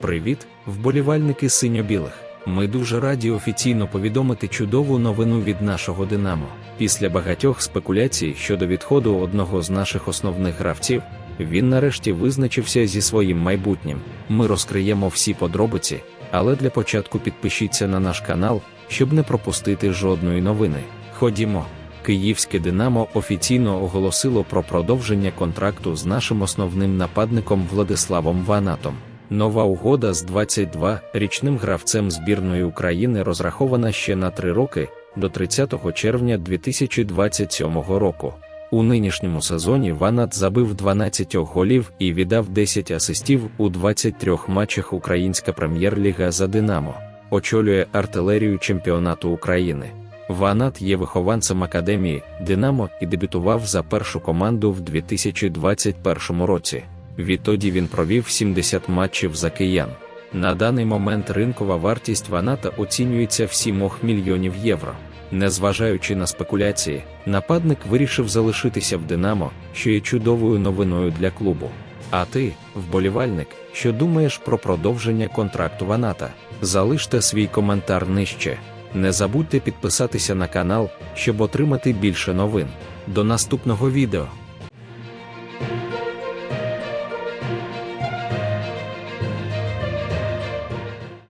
Привіт, вболівальники синьо-білих. Ми дуже раді офіційно повідомити чудову новину від нашого Динамо. Після багатьох спекуляцій щодо відходу одного з наших основних гравців, він нарешті визначився зі своїм майбутнім. Ми розкриємо всі подробиці, але для початку підпишіться на наш канал, щоб не пропустити жодної новини. Ходімо. Київське Динамо офіційно оголосило про продовження контракту з нашим основним нападником Владиславом Ванатом. Нова угода з 22-річним гравцем збірної України розрахована ще на три роки до 30 червня 2027 року. У нинішньому сезоні Ванат забив 12 голів і віддав 10 асистів у 23 матчах Українська прем'єр-ліга за Динамо, очолює артилерію чемпіонату України. Ванат є вихованцем академії Динамо і дебютував за першу команду в 2021 році. Відтоді він провів 70 матчів за киян. На даний момент ринкова вартість Ваната оцінюється в 7 мільйонів євро. Незважаючи на спекуляції, нападник вирішив залишитися в Динамо, що є чудовою новиною для клубу. А ти, вболівальник, що думаєш про продовження контракту Ваната? Залиште свій коментар нижче. Не забудьте підписатися на канал, щоб отримати більше новин. До наступного відео.